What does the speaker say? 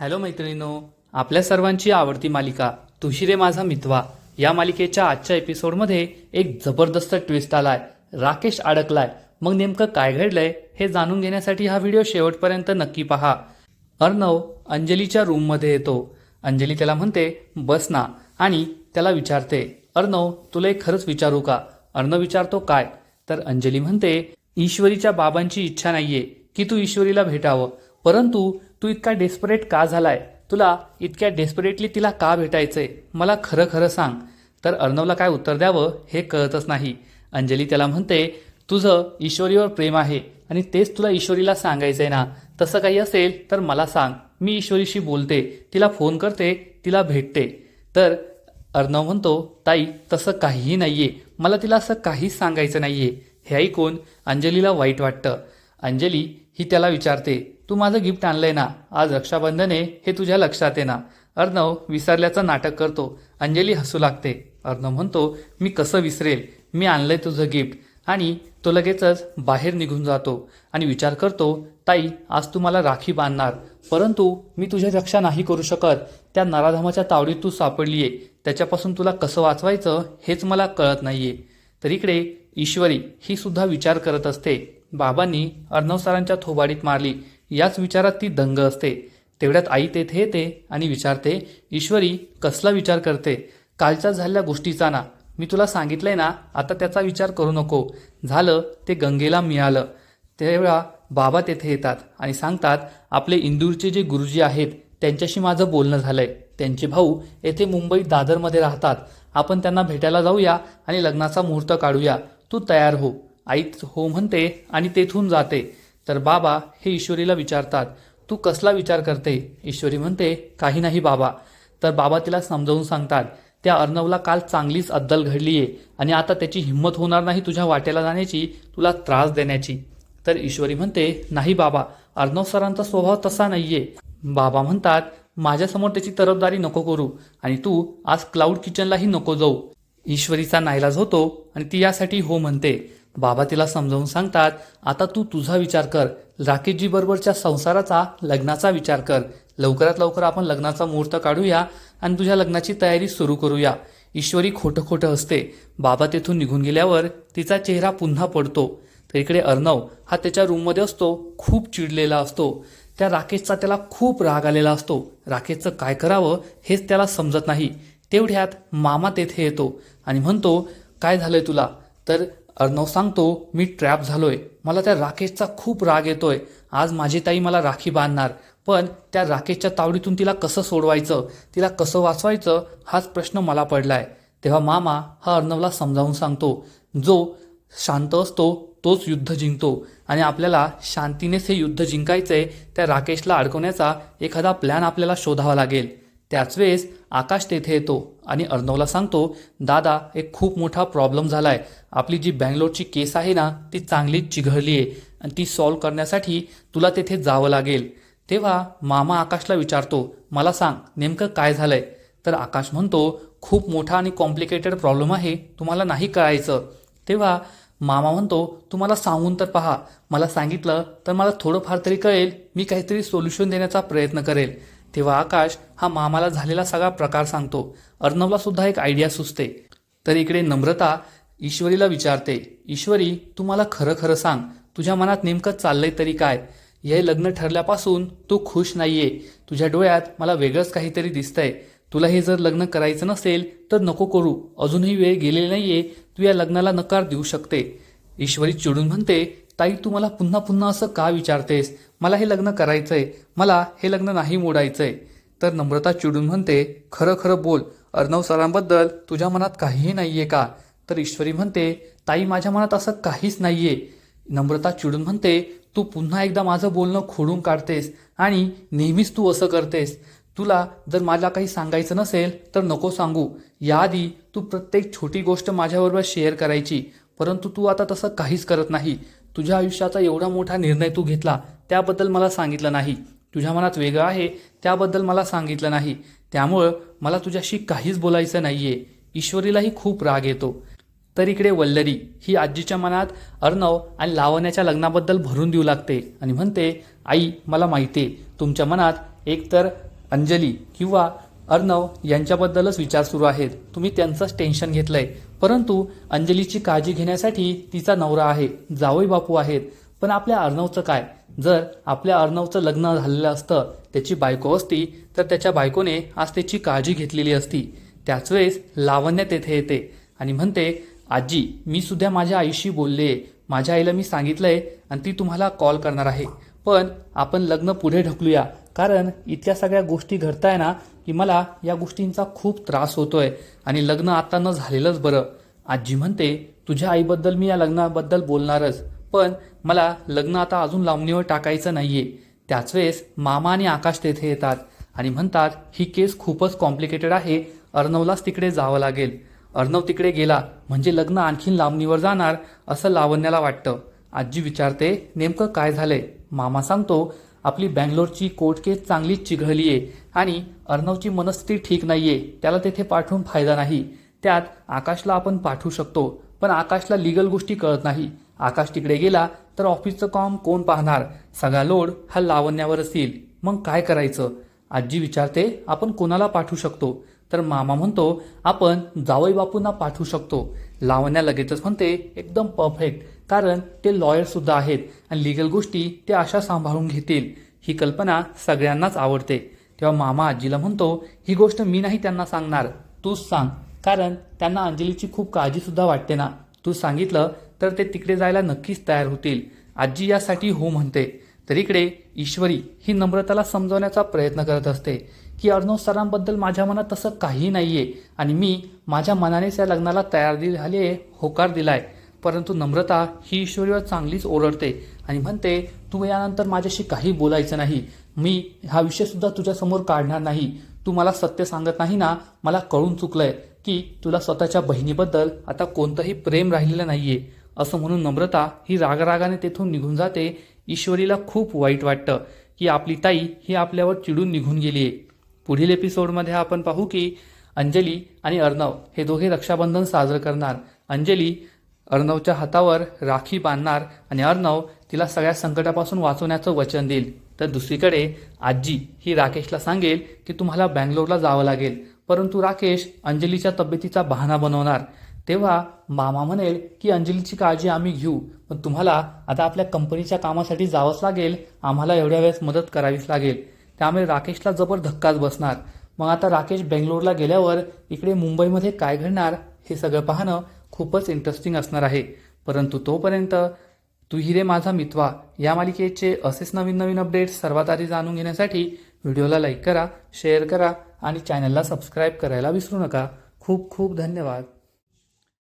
Hello मैत्रिणीनो आपल्या सर्वांची आवडती मालिका तुशिरे माझा मितवा या मालिकेच्या आजच्या एपिसोडमध्ये एक जबरदस्त ट्विस्ट आलाय राकेश अडकलाय. मग नेमकं काय घडलंय हे जाणून घेण्यासाठी हा व्हिडिओ शेवटपर्यंत नक्की पहा. अर्णव अंजलीच्या रूममध्ये येतो. अंजली त्याला म्हणते बस ना आणि त्याला विचारते अर्णव तुला एक खरंच विचारू का? अर्णव विचारतो काय? तर अंजली म्हणते ईश्वरीच्या बाबांची इच्छा नाहीये की तू ईश्वरीला भेटावं. परंतु तू इतका डेस्परेट का झालाय? तुला इतक्या डेस्परेटली तिला का भेटायचंय? मला खरं खरं सांग. तर अर्णवला काय उत्तर द्यावं हे कळतच नाही. अंजली त्याला म्हणते तुझं ईश्वरीवर प्रेम आहे आणि तेच तुला ईश्वरीला सांगायचंय ना. तसं काही असेल तर मला सांग. मी ईश्वरीशी बोलते तिला फोन करते तिला भेटते. तर अर्णव म्हणतो ताई तसं काहीही नाहीये. मला तिला असं काहीच सांगायचं नाहीये. हे ऐकून अंजलीला वाईट वाटतं. अंजली ही त्याला विचारते तू माझं गिफ्ट आणलंय ना. आज रक्षाबंधन आहे हे तुझ्या लक्षात आहे ना. अर्णव विसरल्याचं नाटक करतो. अंजली हसू लागते. अर्णव म्हणतो मी कसं विसरेल? मी आणलंय तुझं गिफ्ट. आणि तो लगेचच बाहेर निघून जातो. आणि विचार करतो ताई आज तू मला राखी बांधणार. परंतु मी तुझी रक्षा नाही करू शकत. त्या नराधामाच्या तावडीत तू सापडलीये. त्याच्यापासून तुला कसं वाचवायचं हेच मला कळत नाहीये. तर इकडे ईश्वरी ही सुद्धा विचार करत असते. बाबांनी अर्णव सरांच्या थोबाडीत मारली. याच विचारात ती दंग असते. तेवढ्यात आई तेथे येते आणि विचारते ईश्वरी कसला विचार करते? कालच्या झालेल्या गोष्टीचा ना. मी तुला सांगितलंय ना आता त्याचा विचार करू नको. झालं ते गंगेला मिळालं. तेव्हा बाबा तेथे येतात आणि सांगतात आपले इंदूरचे जे गुरुजी आहेत त्यांच्याशी माझं बोलणं झालंय. त्यांचे भाऊ येथे मुंबई दादरमध्ये राहतात. आपण त्यांना भेटायला जाऊया आणि लग्नाचा मुहूर्त काढूया. तू तयार हो. आई हो म्हणते आणि तेथून जाते. तर बाबा हे ईश्वरीला विचारतात तू कसला विचार करते? ईश्वरी म्हणते काही नाही बाबा. तर बाबा तिला समजावून सांगतात त्या अर्णवला काल चांगलीच अद्दल घडलीये आणि आता त्याची हिंमत होणार नाही तुझ्या वाटेला जाण्याची तुला त्रास देण्याची. तर ईश्वरी म्हणते नाही बाबा अर्णव सरांचा स्वभाव तसा नाहीये. बाबा म्हणतात माझ्यासमोर त्याची तरफदारी नको करू आणि तू आज क्लाउड किचनलाही नको जाऊ. ईश्वरीचा नाईलाज होतो आणि ती यासाठी हो म्हणते बाबा तिला समजावून सांगतात आता तू तुझा विचार कर. राकेशजी बरोबरच्या संसाराचा लग्नाचा विचार कर. लवकरात लवकर आपण लग्नाचा मुहूर्त काढूया आणि तुझ्या लग्नाची तयारी सुरू करूया. ईश्वरी खोटं खोटं असते बाबा तेथून निघून गेल्यावर तिचा चेहरा पुन्हा पडतो. तर इकडे अर्णव हा त्याच्या रूममध्ये असतो खूप चिडलेला असतो. त्या राकेशचा त्याला खूप राग आलेला असतो. राकेशचं काय करावं हेच त्याला समजत नाही. तेवढ्यात मामा तेथे येतो आणि म्हणतो काय झालंय तुला? तर अर्णव सांगतो मी ट्रॅप झालोय. मला त्या राकेशचा खूप राग येतोय. आज माझी ताई मला राखी बांधणार. पण त्या राकेशच्या तावडीतून तिला कसं सोडवायचं तिला कसं वाचवायचं हाच प्रश्न मला पडलाय. तेव्हा मामा हा अर्णवला समजावून सांगतो जो शांत असतो तोच युद्ध जिंकतो. आणि आपल्याला शांतीनेच हे युद्ध जिंकायचंय त्या राकेशला अडकवण्याचा एखादा प्लॅन आपल्याला शोधावा लागेल. त्याच वेळेस आकाश तेथे येतो आणि अर्णवला सांगतो दादा एक खूप मोठा प्रॉब्लेम झाला आहे आपली जी बँगलोरची केस आहे ना ती चांगलीच चिघळली आहे आणि ती सॉल्व करण्यासाठी तुला तेथे जावं लागेल. तेव्हा मामा आकाशला विचारतो मला सांग नेमकं काय झालं आहे तर आकाश म्हणतो खूप मोठा आणि कॉम्प्लिकेटेड प्रॉब्लेम आहे तुम्हाला नाही कळायचं. तेव्हा मामा म्हणतो तुम्हाला सांगून तर पहा. मला सांगितलं तर मला थोडंफार तरी कळेल मी काहीतरी सोल्युशन देण्याचा प्रयत्न करेल. तेव्हा आकाश हा मामाला झालेला सगळा प्रकार सांगतो. अर्णवला सुद्धा एक आयडिया सुचते. तर इकडे नम्रता ईश्वरीला विचारते ईश्वरी तू मला खरं खरं सांग तुझ्या मनात नेमकं चाललंय तरी काय? हे लग्न ठरल्यापासून तू खुश नाहीये. तुझ्या डोळ्यात मला वेगळंच काहीतरी दिसतंय. तुला हे जर लग्न करायचं नसेल तर नको करू. अजूनही वेळ गेलेली नाहीये. तू या लग्नाला नकार देऊ शकते. ईश्वरी चिडून म्हणते ताई तू मला पुन्हा पुन्हा असं का विचारतेस? मला हे लग्न करायचं आहे मला हे लग्न नाही मोडायचं आहे तर नम्रता चिडून म्हणते खरं खरं बोल. अर्णव सरांबद्दल तुझ्या मनात काहीही नाही आहे का? तर ईश्वरी म्हणते ताई माझ्या मनात असं काहीच नाही आहे नम्रता चिडून म्हणते तू पुन्हा एकदा माझं बोलणं खोडून काढतेस आणि नेहमीच तू असं करतेस. तुला जर मला काही सांगायचं नसेल तर नको सांगू. याआधी तू प्रत्येक छोटी गोष्ट माझ्याबरोबर शेअर करायची परंतु तू आता तसं काहीच करत नाही. तुझ्या आयुष्याचा एवढा मोठा निर्णय तू घेतला त्याबद्दल मला सांगितलं नाही. तुझ्या मनात वेगळं आहे त्याबद्दल मला सांगितलं नाही. त्यामुळं मला तुझ्याशी काहीच बोलायचं नाही आहे ईश्वरीलाही खूप राग येतो. तर इकडे वल्लरी ही आजीच्या मनात अर्णव आणि लावण्याच्या लग्नाबद्दल भरून देऊ लागते आणि म्हणते आई मला माहिती आहे तुमच्या मनात एकतर अंजली किंवा अर्णव यांच्याबद्दलच विचार सुरू आहेत. तुम्ही त्यांचंच टेन्शन घेतलंय. परंतु अंजलीची काळजी घेण्यासाठी तिचा नवरा आहे. जावई बापू आहेत. पण आपल्या अर्णवचं काय? जर आपल्या अर्णवचं लग्न झालेलं असतं त्याची बायको असती तर त्याच्या बायकोने आज त्याची काळजी घेतलेली असती. त्याच वेळेस लावण्य तेथे येते. आणि म्हणते आजी मी सुद्धा माझ्या आईशी बोलले. माझ्या आईला मी सांगितलंय आणि ती तुम्हाला कॉल करणार आहे. पण आपण लग्न पुढे ढकलूया. कारण इतक्या सगळ्या गोष्टी घडताय ना की मला या गोष्टींचा खूप त्रास होतोय. आणि लग्न आता न झालेलंच बरं. आजी म्हणते तुझ्या आईबद्दल मी या लग्नाबद्दल बोलणारच. पण मला लग्न आता अजून लावणीवर टाकायचं नाहीये. त्याच वेळेस मामा आणि आकाश तेथे येतात आणि म्हणतात ही केस खूपच कॉम्प्लिकेटेड आहे. अर्णवलाच तिकडे जावं लागेल. अर्णव तिकडे गेला म्हणजे लग्न आणखीन लांबणीवर जाणार असं लावण्याला वाटतं. आजी विचारते नेमकं काय झालंय? मामा सांगतो आपली बँगलोरची कोर्ट केस चांगलीच चिघळली आहे आणि अर्णवची मनस्थिती ठीक नाही आहे त्याला तेथे पाठवून फायदा नाही. त्यात आकाशला आपण पाठवू शकतो पण आकाशला लिगल गोष्टी कळत नाही. आकाश तिकडे गेला तर ऑफिसचं काम कोण पाहणार? सगळा लोड हा लावण्यावरच येईल. मग काय करायचं? आजी विचारते आपण कोणाला पाठवू शकतो? तर मामा म्हणतो आपण जावई बापूंना पाठवू शकतो. लावण्या लगेचच म्हणते एकदम परफेक्ट कारण ते लॉयर सुद्धा आहेत आणि लिगल गोष्टी ते अशा सांभाळून घेतील. ही कल्पना सगळ्यांनाच आवडते. तेव्हा मामा आजीला म्हणतो ही गोष्ट मी नाही त्यांना सांगणार. तूच सांग. कारण त्यांना अंजलीची खूप काळजीसुद्धा वाटते ना. तू सांगितलं तर ते तिकडे जायला नक्कीच तयार होतील. आजी यासाठी हो म्हणते. तर इकडे ईश्वरी ही नम्रताला समजवण्याचा प्रयत्न करत असते की अर्णव सरांबद्दल माझ्या मनात तसं काही नाही आहे आणि मी माझ्या मनानेच या लग्नाला तयार दिले झाले होकार दिलाय. परंतु नम्रता ही ईश्वरीवर चांगलीच ओरडते आणि म्हणते तू यानंतर माझ्याशी काही बोलायचं नाही. मी हा विषय सुद्धा तुझ्यासमोर काढणार नाही. तू मला सत्य सांगत नाही ना मला कळून चुकलंय की तुला स्वतःच्या बहिणीबद्दल आता कोणतंही प्रेम राहिलेलं नाहीये. असं म्हणून नम्रता ही रागरागाने तेथून निघून जाते. ईश्वरीला खूप वाईट वाटतं की आपली ताई ही आपल्यावर चिडून निघून गेली आहे पुढील एपिसोडमध्ये आपण पाहू की अंजली आणि अर्णव हे दोघे रक्षाबंधन साजरं करणार. अंजली अर्णवच्या हातावर राखी बांधणार आणि अर्णव तिला सगळ्या संकटापासून वाचवण्याचं वचन देईल. तर दुसरीकडे आजी ही राकेशला सांगेल की तुम्हाला बँगलोरला जावं लागेल. परंतु राकेश अंजलीच्या तब्येतीचा बहाणा बनवणार. तेव्हा मामा म्हणेल की अंजलीची काळजी आम्ही घेऊ पण तुम्हाला आता आपल्या कंपनीच्या कामासाठी जावंच लागेल. आम्हाला एवढ्या वेळेस मदत करावीच लागेल. त्यामुळे राकेशला जबर धक्काच बसणार. मग आता राकेश बेंगलोरला गेल्यावर इकडे मुंबईमध्ये काय घडणार हे सगळं पाहणं खूपच इंटरेस्टिंग असणार आहे. परंतु तोपर्यंत तू हिरे माझा मितवा. या मालिकेचे असेच नवीन नवीन अपडेट्स सर्वात आधी जाणून घेण्यासाठी व्हिडिओला लाईक करा शेअर करा आणि चॅनलला सबस्क्राईब करायला विसरू नका. खूप खूप धन्यवाद.